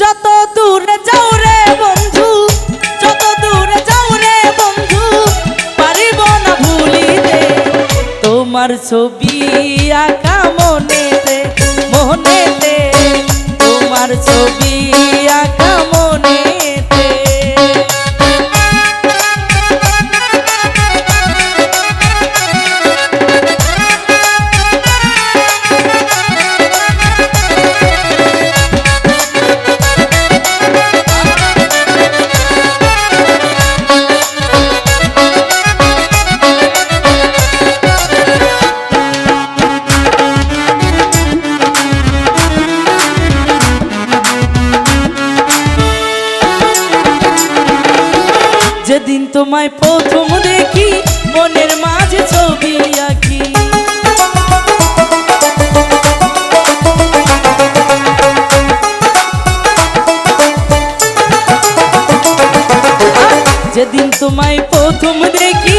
যত দূরে যাও রে বন্ধু, যত দূরে যাও রে বন্ধু, পারিব না ভুলিতে। তোমার ছবি আঁকা মনেতে মনেতে, তোমার ছবি যেদিন তোমায় প্রথম দেখি মনের মাঝে ছবি আঁকি। যেদিন তোমায় প্রথম দেখি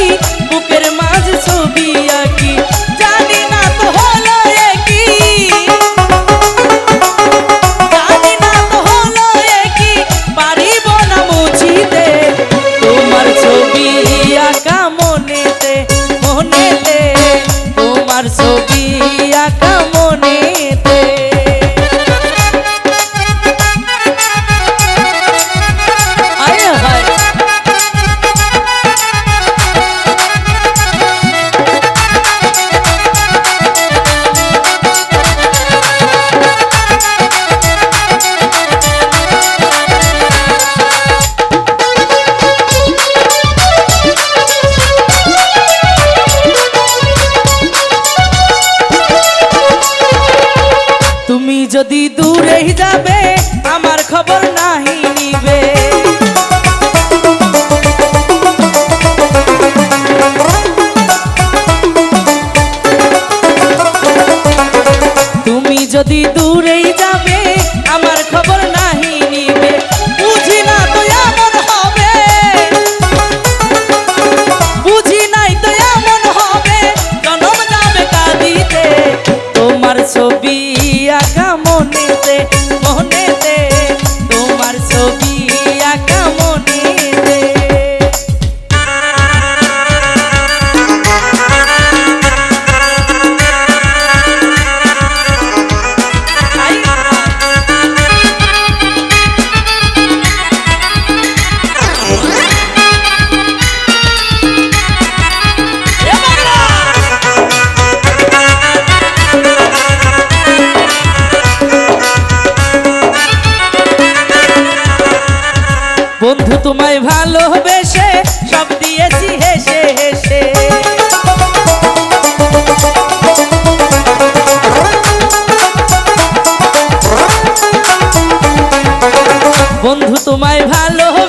তুমি যদি দূরে যাবে আমার খবর নাহি নিবে। তোমায় ভালোবেসে সব দিয়েছি হেসে হেসে। বন্ধু তোমায় ভালোবেসে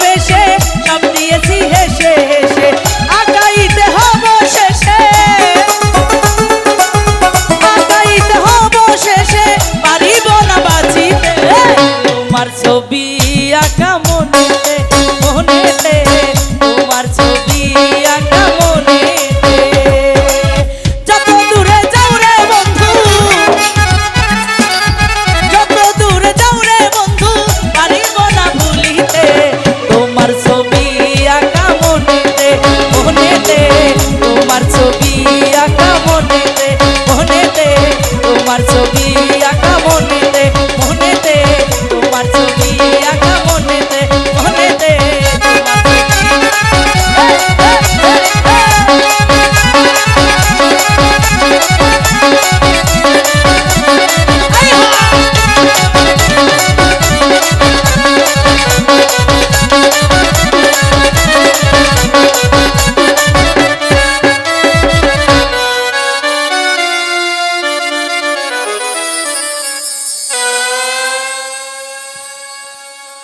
একা মনে